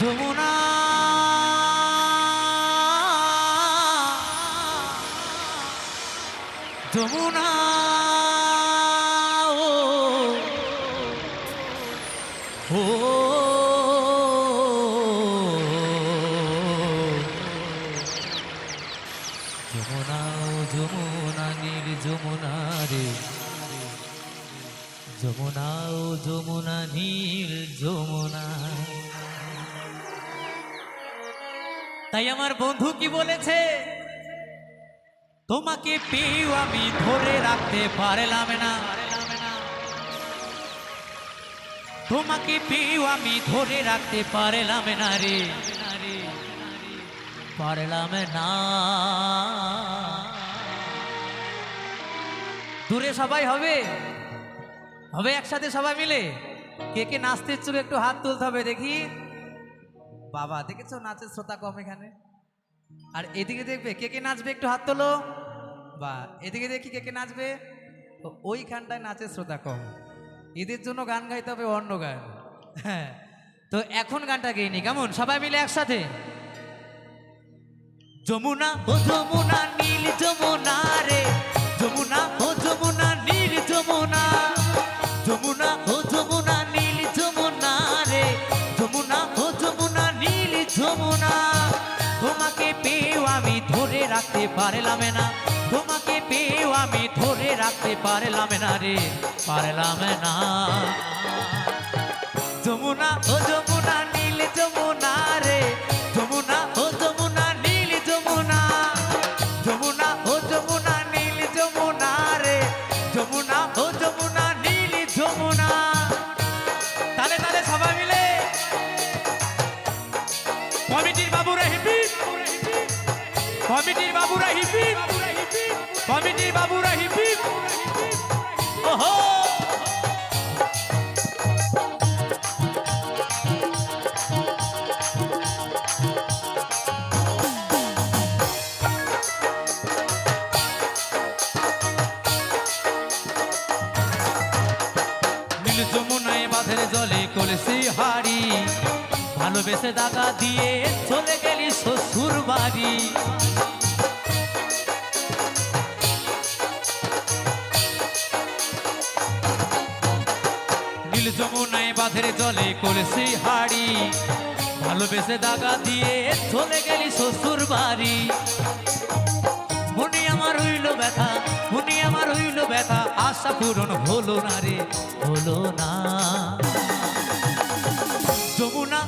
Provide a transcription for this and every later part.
যমুনা যমুনা, ও। যমুনা যমুনা, নীল যমুনা রে। যমুনা যমুনা, নীল যমুনা। তাই আমার বন্ধু কি বলেছে? তোমাকে পেয়েও আমি ধরে রাখতে পারলাম না। তোমাকে পেয়েও আমি ধরে রাখতে পারলাম না রে। পারলাম না। দূরে সবাই হবে? হবে একসাথে সবাই মিলে? কে কে নাচতে ইচ্ছুক একটু হাত তুলতে হবে দেখি। বাবা, দেখেছ নাচের শ্রোতা কম এখানে? আর এদিকে দেখবে কে কে নাচবে? একটু হাত তোলো। বা এদিকে দেখি কে কে নাচবে? ওইখানটায় নাচের শ্রোতা কম। এদের জন্য গান গাইতে হবে অন্য গান। হ্যাঁ তো এখন গানটা গেইনি কেমন? সবাই মিলে একসাথে? যমুনা ও যমুনা, নীল যমুনা রে। যমুনা ও যমুনা, নীল যমুনা। যমুনা ও পারলাম না। তোমাকে পেয়েও আমি ধরে রাখতে পারলাম না রে, পারলাম না। যমুনা, ও যমুনা, নীল যমুনা রে। যমুনা, ও যমুনা, নীল যমুনা। যমুনা, ও যমুনা, নীল যমুনা রে। যমুনা, ও যমুনা, নীল যমুনা। তালে তালে সবাই মিলে। কমিটির বাবুরা হিপি। কমিটির বাবুরা হিপি কমিটির বাবুরা হিপি ওহো! নীল যমুনায় বাঁধের জলে কলসি হাড়ি। ভালোবেসে দাগা দিয়ে চলে গেলি শ্বশুর বাড়ি নীল যমুনায় বাঁধের জলে কলসি হাড়ি। ভালোবেসে দাগা দিয়ে চলে গেলি শ্বশুর বাড়ি মনে আমার হইল ব্যথা, মনে আমার হইল ব্যথা, আশা পূরণ হলো না রে, হলো না।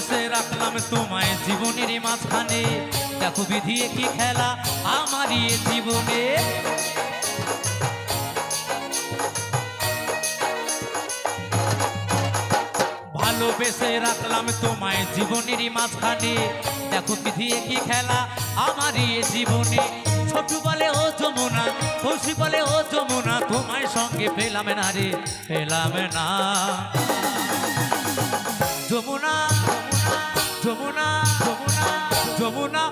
ভালোবেসে রাখলাম তোমায় জীবনের মাঝখানে। দেখো বিধিয়ে কি খেলা আমারই জীবনে। ভালোবেসে রাখলাম তোমায় জীবনেরই মাঝখানে। দেখো বিধিয়ে কি খেলা আমারই জীবনে। ছোট বলে, ও যমুনা খুশি বলে, ও যমুনা, তোমায় সঙ্গে পেলাম না রে, পেলাম না। যমুনা